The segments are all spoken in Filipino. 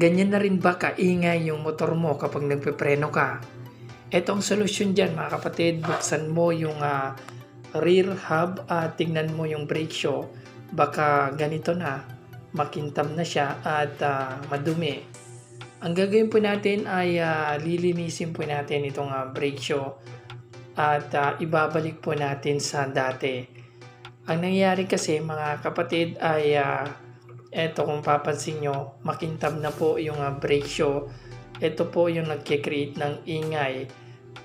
Ganyan na rin ba kaingay yung motor mo kapag nagpepreno ka? Ito ang solusyon dyan mga kapatid. Buksan mo yung ah, rear hub at tingnan mo yung brake shoe. Baka ganito na, makintam na siya at ah, madumi. Ang gagawin po natin ay ah, lilinisin po natin itong ah, brake shoe at ah, ibabalik po natin sa dati. Ang nangyayari kasi mga kapatid ay ah, eto kung papansin nyo, makintab na po yung ah, brake shoe. Ito po yung nagkikreate ng ingay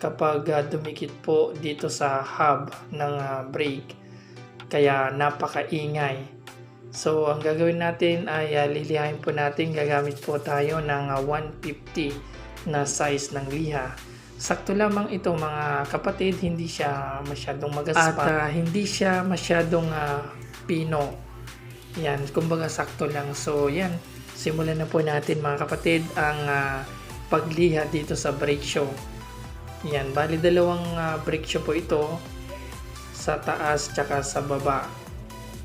kapag ah, dumikit po dito sa hub ng ah, brake. Kaya napakaingay. So, ang gagawin natin ay uh, lilihain po natin. Gagamit po tayo ng ah, 150 na size ng liha. Sakto lamang ito mga kapatid, hindi siya masyadong magaspa. At ah, hindi siya masyadong ah, pino. Yan, kumbaga sakto lang. So, yan. Simulan na po natin mga kapatid ang ah, pagliha dito sa brake shoe. Yan, bali dalawang ah, brake shoe po ito sa taas tsaka sa baba.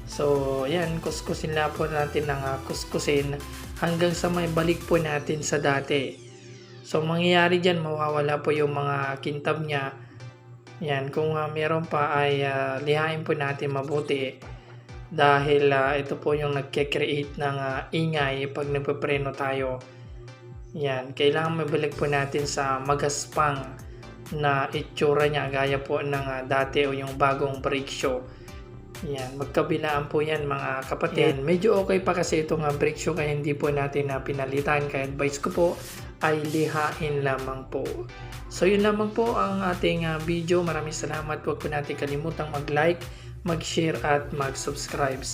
So, yan, kuskusin na po natin ng ah, kuskusin hanggang sa may balik po natin sa dati. So, mangyayari dyan, mawawala po yung mga kintab niya. Yan, kung ah, meron pa ay ah, lihain po natin mabuti dahil ah, ito po yung nagke-create ng ah, ingay pag nagpepreno tayo. Yan, kailangan mabalik po natin sa magaspang na itsura niya gaya po ng ah, dati o yung bagong brake shoe. Yan, magkabilaan po yan mga kapatid. Yan, medyo okay pa kasi itong uh, brake shoe kaya hindi po natin na pinalitan. Kaya advice ko po ay lihain lamang po. So yun lamang po ang ating uh, video. Maraming salamat. Huwag po natin kalimutang mag-like, mag-share at mag-subscribe.